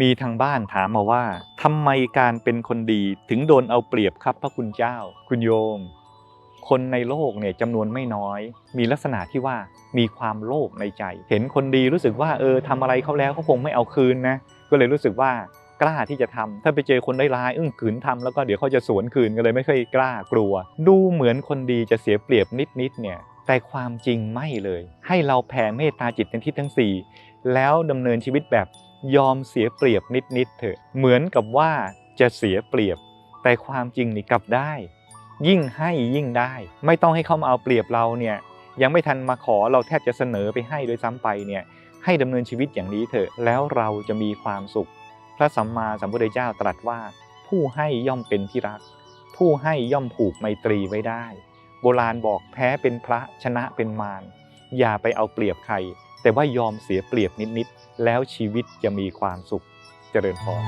มีทางบ้านถามมาว่าทำไมการเป็นคนดีถึงโดนเอาเปรียบครับพระคุณเจ้า คุณโยม คนในโลกเนี่ยจำนวนไม่น้อย มีลักษณะที่ว่ามีความโลภในใจ เห็นคนดีรู้สึกว่าเออทำอะไรเขาแล้วเขาคงไม่เอาคืนนะก็เลยรู้สึกว่ากล้าที่จะทำถ้าไปเจอคนได้ร้ายอึ้งขืนทำแล้วก็เดี๋ยวเขาจะสวนคืนก็เลยไม่ค่อยกล้ากลัว ดูเหมือนคนดีจะเสียเปรียบนิดๆเนี่ยแต่ความจริงไม่เลย ให้เราแผ่เมตตาจิตในทิศทั้งสี่แล้วดำเนินชีวิตแบบ ยอมเสียเปรียบนิดๆเถอะ เหมือนกับว่าจะเสียเปรียบ แต่ความจริงนี่กลับได้ ยิ่งให้ยิ่งได้ ไม่ต้องให้เขามาเอาเปรียบเราเนี่ยยังไม่ทันมาขอเราแทบจะเสนอไปให้โดยซ้ำไปเนี่ยให้ดำเนินชีวิตอย่างนี้เถอะแล้วเราจะมีความสุข พระสัมมาสัมพุทธเจ้าตรัสว่า ผู้ให้ย่อมเป็นที่รัก ผู้ให้ย่อมผูกไมตรีไว้ได้ โบราณบอกแพ้เป็นพระชนะเป็นมารอย่าไปเอาเปรียบใคร แต่ว่ายอมเสียเปรียบนิดๆแล้วชีวิตจะมีความสุขเจริญพร